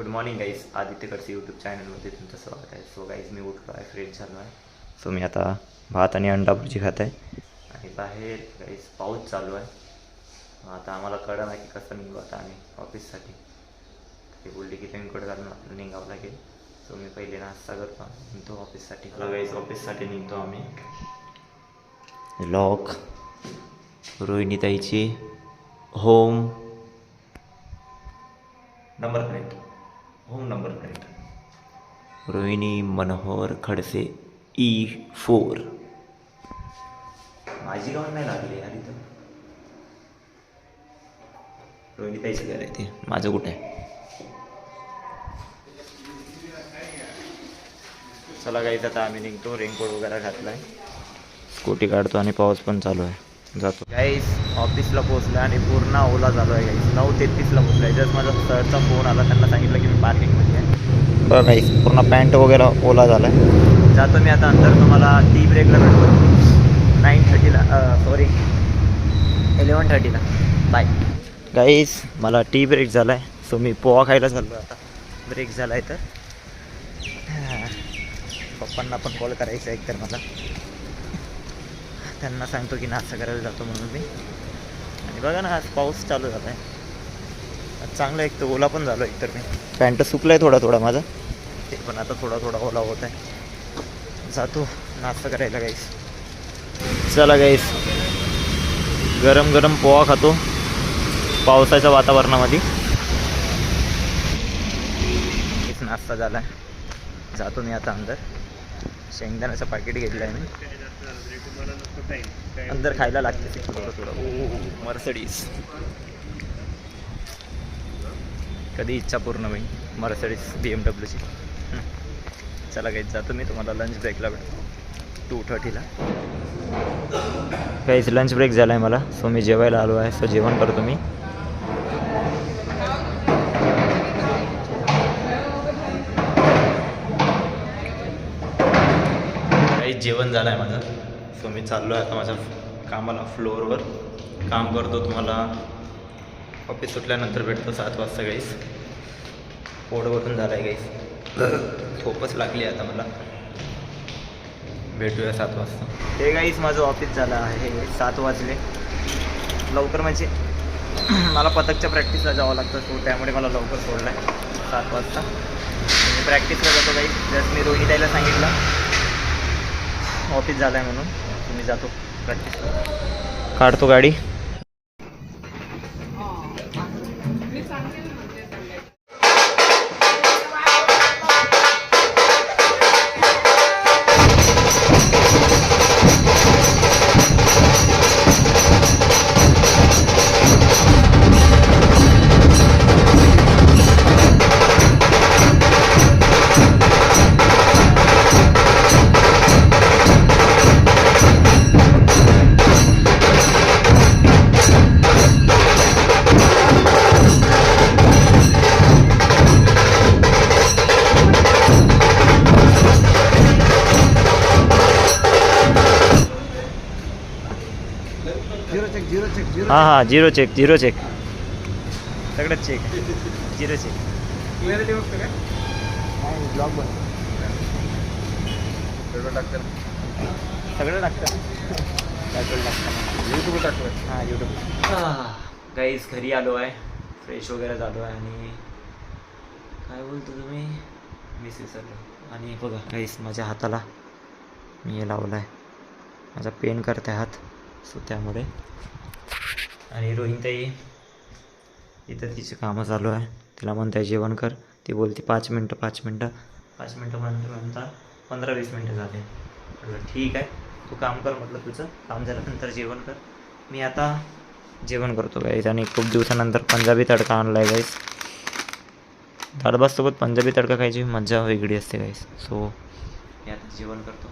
Good morning guys आदित्यकडचे YouTube चॅनलमध्ये तुमचं स्वागत आहे. सो गाईज मी उठलो आहे. फ्रेश झालो आहे. सो मी आता भात आणि अंडा भुर्जी खात आहे. आणि बाहेर गाईज पाऊस चालू आहे. आता आम्हाला कळलं नाही की कसं निघू आता आम्ही ऑफिससाठी ते बोलले की रेनकोट घालून आपल्याला निघावं लागेल. सो मी पहिले नाश्ता करतो निघतो ऑफिससाठी गाईज ऑफिससाठी निघतो आम्ही. Lock रोहिणीताईची home number plate home number plate Rohini Manohar Khadse E four. माझी गाव नाही लागली यार इथं. रोहिणी ताईचं घर आहे ते. माझं कुठे? आहे चला गाईत आता आम्ही निघतो. रेनकोट वगैरे घातला आहे स्कूटी काढतो आणि पाऊस पण चालू आहे. जातो. गाईस ऑफिसला पोहोचलो आणि पूर्ण ओला झालो आहे गाईस नऊ तेहतीसला पोहोचलो आहे जस्ट माझा सरचा फोन आला त्यांना सांगितलं की बघा गाईस पूर्ण पॅन्ट वगैरे ओला झाला आहे जातो मी आता अंदर तुम्हाला टी ब्रेकला भेटतो नाईन थर्टीला सॉरी इलेवन थर्टीला बाय गाईस मला टी ब्रेक झाला आहे सो मी पोहा खायला चाललो आता. ब्रेक झाला आहे तर. पप्पांना पण कॉल करायचा आहे तर मला. त्यांना सांगतो की नाश्ता करायला जातो म्हणून मी. आणि बघा ना आज पाऊस चालू झाला आहे चांगलं एक तर ओला पण झालो एकतर मी. पॅन्ट सुकलं आहे थोडा थोडा माझा. ते पण आता थोडा थोडा ओला होत आहे. जातो नाश्ता करायला गाईस चला गाईस गरम गरम पोहा खातो. पावसाच्या वातावरणामध्ये. नाश्ता झाला. आहे जातो मी आता अंदर. शेंगदाण्याचं पाकिट घेतलं आहे मी. अंदर खायला लागते ते थोडं थोडं. मर्सडीज कधी इच्छा पूर्ण होईल. मर्सडीज बी एम डब्ल्यूची चला काहीच जातो मी. तुम्हाला लंच ब्रेकला भेटतो. टू थर्टीला काहीच लंच ब्रेक झाला आहे मला. सो मी जेवायला आलो आहे. सो जेवण करतो मी. काही जेवण झालं आहे माझं. सो मी चाललो आहे आता माझ्या कामाला फ्लोअरवर काम करतो तुम्हाला. ऑफिस सुटल्यानंतर भेटतो सात वाजता गाईस पोट भरून झालं आहे गाईस झोपच लागली आता मला. भेटूया सात वाजता. हे गाईस माझं ऑफिस झालं आहे. सात वाजले. लवकर म्हणजे मला पथकच्या प्रॅक्टिसला जावं लागतं सो त्यामुळे मला लवकर सोडलं आहे सात वाजता. मी प्रॅक्टिसला जातो गाईस जस्ट मी रोहिणी ताईला सांगितलं. ऑफिस झालं आहे म्हणून. तुम्ही जातो प्रॅक्टिस काढतो गाडी. हां हां झिरो चेक झिरो चेक सगळंच चेक झिरो चेक ब्लॉग बन सगळं टाकतं पेट्रोल टाकतं युट्यूब टाकलं हां यूट्यूब गाईज घरी आलो आहे. फ्रेश वगैरे झालो आहे आणि काय बोलतो तुम्ही? मिस विसरलो आणि बघा गाईस माझ्या हाताला मी हे लावलं आहे माझा पेन करते हात. सो त्यामुळे आणि रोहिणताई इथं तिचं कामं चालू आहे. तिला म्हणताय जेवण कर. ती बोलते पाच मिनटं पाच मिनटं. पाच मिनटं म्हणता म्हणता पंधरा वीस मिनटं झाले. म्हटलं ठीक आहे. तू काम कर म्हटलं तुझं काम झाल्यानंतर जेवण कर. मी आता जेवण करतो गाईज आणि खूप दिवसानंतर पंजाबी तडका आणला आहे गाईस तडबासोबत पंजाबी तडका खायची मजा वेगळी असते गाईस सो मी आता जेवण करतो.